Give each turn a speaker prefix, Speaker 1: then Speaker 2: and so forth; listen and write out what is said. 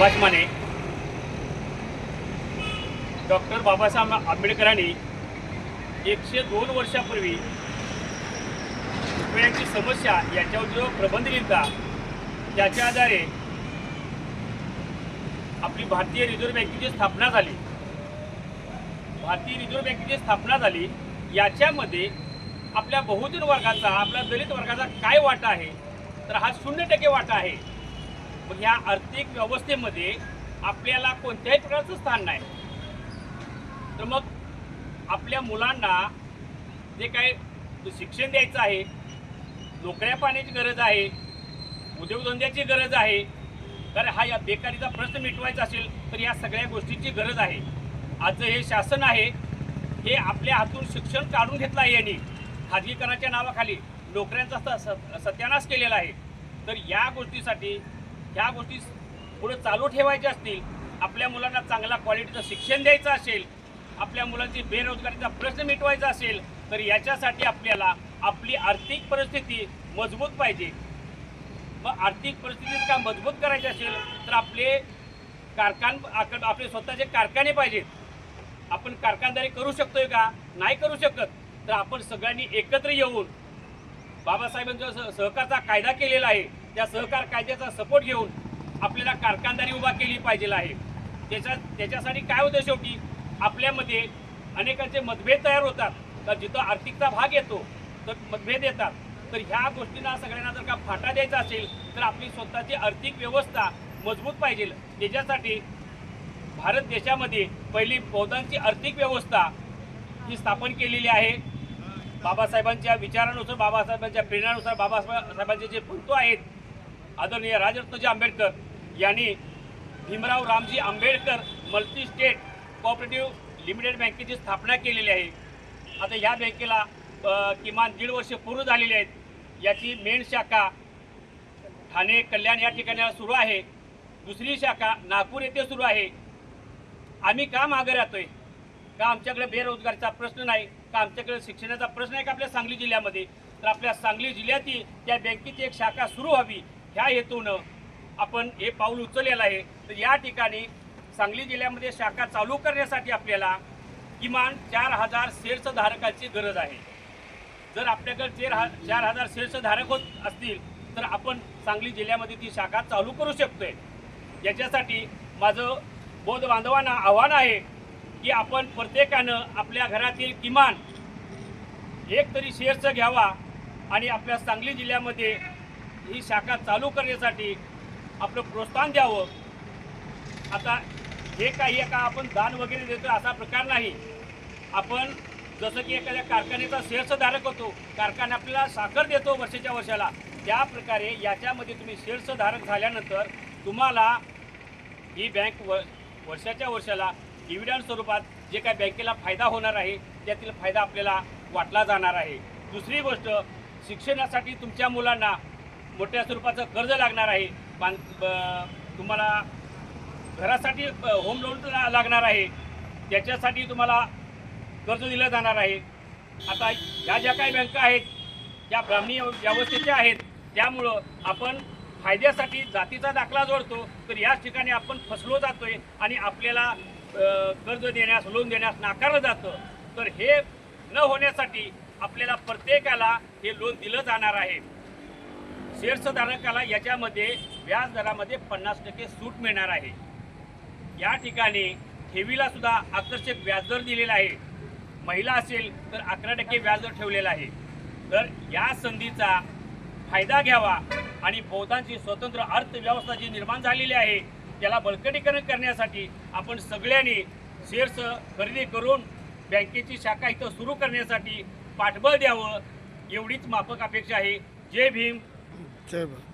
Speaker 1: Subhash Mane doctor Babasaheb आंबेडकरांनी एकशे दोन वर्षापूर्वी रुपयाची समस्या याच्यावर जो प्रबंध लिहिला त्याच्या आधारे आपली भारतीय रिझर्व्ह बँकेची स्थापना झाली. भारतीय रिझर्व्ह बँकेची स्थापना झाली. याच्यामध्ये आपल्या बहुजन वर्गाचा आपल्या दलित वर्गाचा काय वाटा आहे? तर हा शून्य टक्के वाटा आहे. पण ह्या आर्थिक व्यवस्थेमध्ये आपल्याला कोणत्याही प्रकारचं स्थान नाही. तर मग आपल्या मुलांना जे काय शिक्षण द्यायचं आहे नोकऱ्या पाण्याची गरज आहे उद्योगधंद्याची गरज आहे तर हा या बेकारीचा प्रश्न मिटवायचा असेल तर या सगळ्या गोष्टीची गरज आहे. आजचं हे शासन आहे हे आपल्या हातून शिक्षण काढून घेतलं आहे यांनी. खाजगीकरणाच्या नावाखाली नोकऱ्यांचा स- स- सत्यानाश केलेला आहे. तर या गोष्टीसाठी ह्या गोष्टी पुढे चालू ठेवायच्या असतील आपल्या मुलांना चांगला क्वालिटीचं शिक्षण द्यायचं असेल आपल्या मुलांची बेरोजगारीचा प्रश्न मिटवायचा असेल तर याच्यासाठी आपल्याला आपली आर्थिक परिस्थिती मजबूत पाहिजे. मग आर्थिक परिस्थिती जर का मजबूत करायची असेल तर आपले कारखान आपले स्वतःचे कारखाने पाहिजेत. आपण कारखानदारी करू शकतोय का? नाही करू शकत. तर आपण सगळ्यांनी एकत्र येऊन बाबासाहेबांचा सहकारचा कायदा केलेला आहे. त्या सहकार कायद्याचा सपोर्ट घेऊन आपल्याला कारखानदारी उभा केली पाहिजे आहे. त्याच्या त्याच्यासाठी काय होतं शेवटी? आपल्यामध्ये अनेकांचे मतभेद तयार होतात. तर जिथं आर्थिकचा भाग येतो तर मतभेद येतात. तर ह्या गोष्टींना सगळ्यांना जर का फाटा द्यायचा असेल तर आपली स्वतःची आर्थिक व्यवस्था मजबूत पाहिजे. त्याच्यासाठी भारत देशामध्ये पहिली बौद्धांची आर्थिक व्यवस्था ही स्थापन केलेली आहे. बाबासाहेबांच्या विचारानुसार बाबासाहेबांच्या प्रेरणानुसार बाबासाहेबांचे जे पंतो आहेत आदरणीय राजरत्नजी आंबेडकर यांनी Bhimrao Ramji Ambedkar multi state cooperative limited बँकेची स्थापना केलेली आहे. आता ह्या बँकेला किमान दीड वर्ष पूर्ण झालेली आहेत. याची मेन शाखा ठाणे कल्याण या ठिकाणी सुरू आहे. दुसरी शाखा नागपूर येथे सुरू आहे. आम्ही का मागे राहतोय? का आमच्याकडे बेरोजगारीचा प्रश्न नाही? का आमच्याकडे शिक्षणाचा प्रश्न आहे का आपल्या सांगली जिल्ह्यामध्ये? तर आपल्या सांगली जिल्ह्यातील त्या बँकेची एक शाखा सुरू व्हावी ह्या हेतूनं आपण हे पाऊल उचललेलं आहे. तर या ठिकाणी सांगली जिल्ह्यामध्ये शाखा चालू करण्यासाठी आपल्याला किमान चार हजार शेअर्स धारकाची गरज आहे. जर आपल्याकडे चार हा चार हजार शेअर्स धारक होत असतील तर आपण सांगली जिल्ह्यामध्ये ती शाखा चालू करू शकतोय. याच्यासाठी माझं बौद्ध बांधवांना आव्हान आहे की आपण प्रत्येकानं आपल्या घरातील किमान एक तरी शेअर्स घ्यावा आणि आपल्या सांगली जिल्ह्यामध्ये ही शाखा चालू करण्यासाठी आपलं प्रोत्साहन द्यावं. आता हे काही एका आपण दान वगैरे देतो असा प्रकार नाही. आपण जसं की एखाद्या कारखान्याचा शेअर्सधारक होतो कारखाना आपल्याला साखर देतो वर्षाच्या वर्षाला त्या प्रकारे याच्यामध्ये तुम्ही शेअर्सधारक झाल्यानंतर तुम्हाला ही बँक व वर्षाच्या वर्षाला डिव्हिडंड स्वरूपात जे काय बँकेला फायदा होणार आहे त्यातील फायदा आपल्याला वाटला जाणार आहे. दुसरी गोष्ट शिक्षणासाठी तुमच्या मुलांना मोठ्या स्वरूपाचं कर्ज लागणार आहे. बांध तुम्हाला घरासाठी होम लोन लागणार आहे. त्याच्यासाठी तुम्हाला कर्ज दिलं जाणार आहे. आता ह्या ज्या काही बँका आहेत त्या ब्राह्मणी व्यवस्थेच्या आहेत त्यामुळं आपण फायद्यासाठी जातीचा दाखला जोडतो तर याच ठिकाणी आपण फसलो जातोय आणि आपल्याला कर्ज देण्यास लोन देण्यास नाकारलं जातं. तर हे न होण्यासाठी आपल्याला प्रत्येकाला हे लोन दिलं जाणार आहे. शेअर्सधारकाला याच्यामध्ये व्याज दरामध्ये पन्नास टक्के सूट मिळणार आहे. या ठिकाणी ठेवीला सुद्धा आकर्षक व्याजदर दिलेला आहे. महिला असेल तर अकरा टक्के व्याजदर ठेवलेला आहे. तर या संधीचा फायदा घ्यावा आणि बौद्धांची स्वतंत्र अर्थव्यवस्था जी निर्माण झालेली आहे त्याला बळकटीकरण करण्यासाठी आपण सगळ्यांनी शेअर्स खरेदी करून बँकेची शाखा इथं सुरू करण्यासाठी पाठबळ द्यावं एवढीच माफक अपेक्षा आहे. जय भीम.
Speaker 2: जय भीम